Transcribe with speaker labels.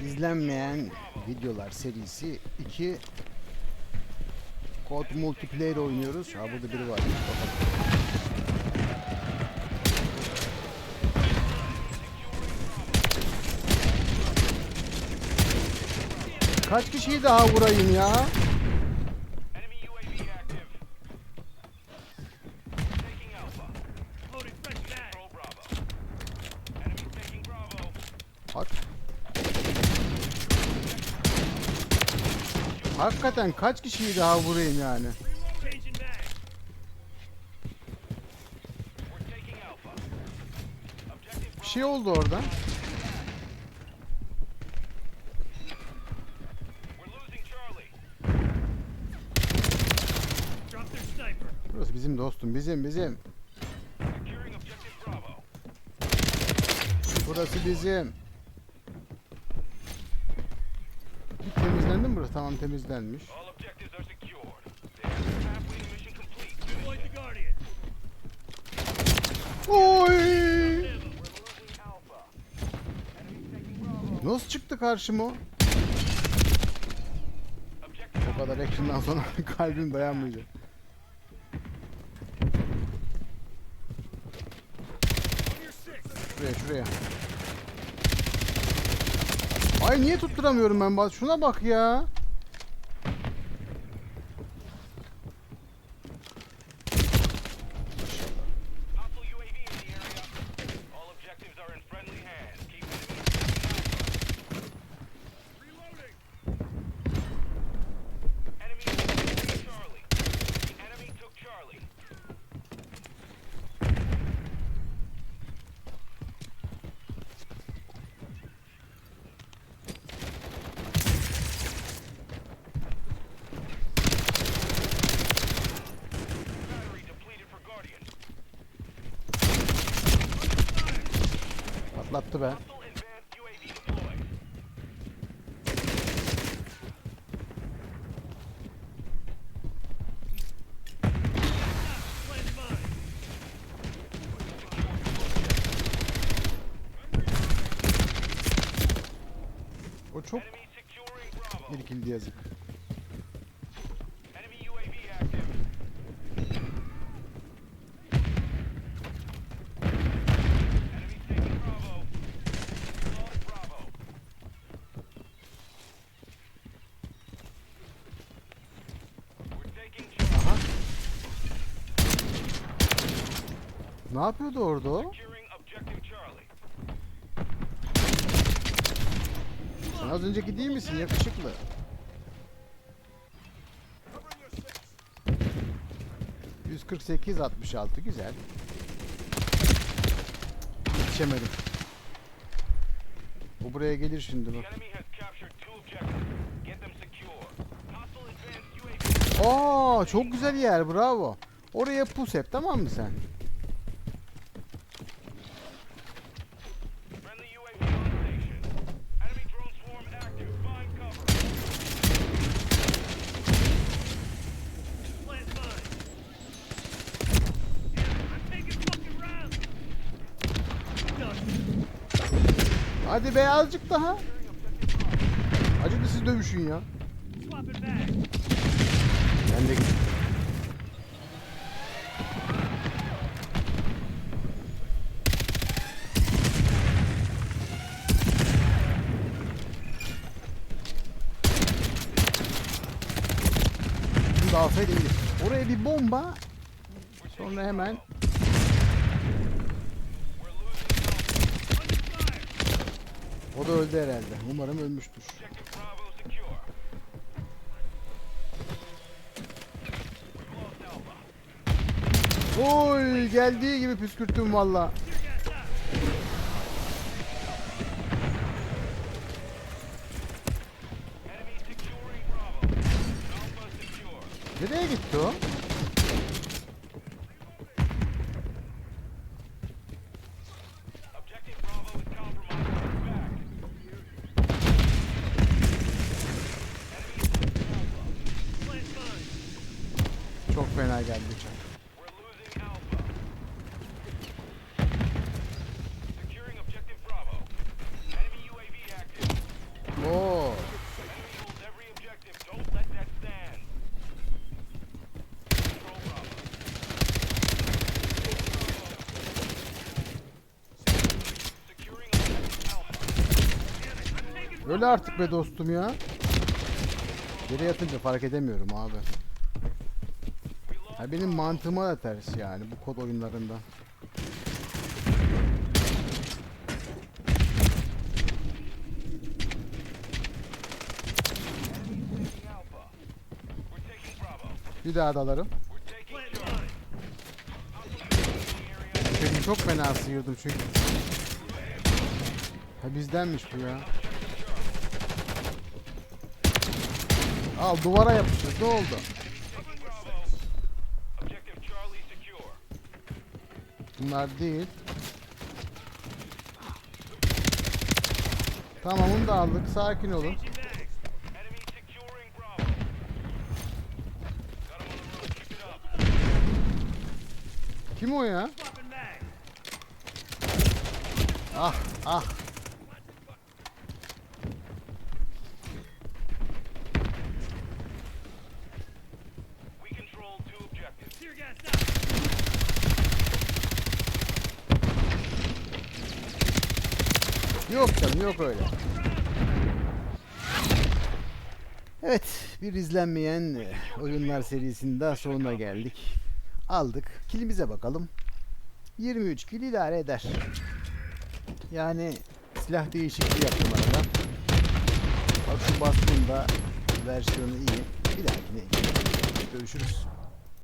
Speaker 1: izlenmeyen videolar serisi 2 Kod multiplayer oynuyoruz. Ha burada biri var. Bakalım. Kaç kişiyi daha vurayım ya?
Speaker 2: Enemy
Speaker 1: Hakikaten kaç kişiyi daha vurayım yani? Bir şey oldu orada. Burası bizim dostum. Bizim bizim. Burası bizim.
Speaker 3: Deploy the Guardian.
Speaker 1: Oy! Nasıl çıktı karşıma? o? Kadar action'dan sonra kalbim dayanmayacak. Şuraya şuraya. Ay niye tutturamıyorum ben? Şuna bak ya. Patlattı be. O çok
Speaker 2: Bravo.
Speaker 1: irkildi yazık. Ne yapıyordu orada o? Sen az önceki değil misin yakışıklı?
Speaker 3: Covering your six.
Speaker 1: 148 66 güzel. Yetişemedim. Bu buraya gelir şimdi bak. Aa çok güzel yer bravo. Oraya pus hep tamam mı sen? Hadi be azıcık daha. Acıklı siz dövüşün ya. Ben de da alsaydım iyi. Oraya bir bomba. Sonra hemen o da öldü herhalde. Umarım ölmüştür. Oy geldiği gibi püskürttüm valla. Nereye gitti o? Bayağı geldi uçak.
Speaker 2: Oo.
Speaker 1: Öyle artık be dostum ya. Geri yatınca fark edemiyorum abi. Ya benim mantığıma da ters yani bu kod oyunlarında. Bir daha dalarım. Seni çok fena sıyırdım çünkü. Ha bizdenmiş bu ya. Al duvara yapıştır. Ne oldu? Bunlar değil. Tamam onu da aldık. Sakin olun. Kim o ya? Ah ah. Yok canım yok öyle. Evet bir izlenmeyen e, oyunlar serisinin daha sonuna geldik. Aldık. Kilimize bakalım. 23 kil idare eder. Yani silah değişikliği yaptım arada. Bak şu bastığında versiyonu iyi. Bir dahakine görüşürüz.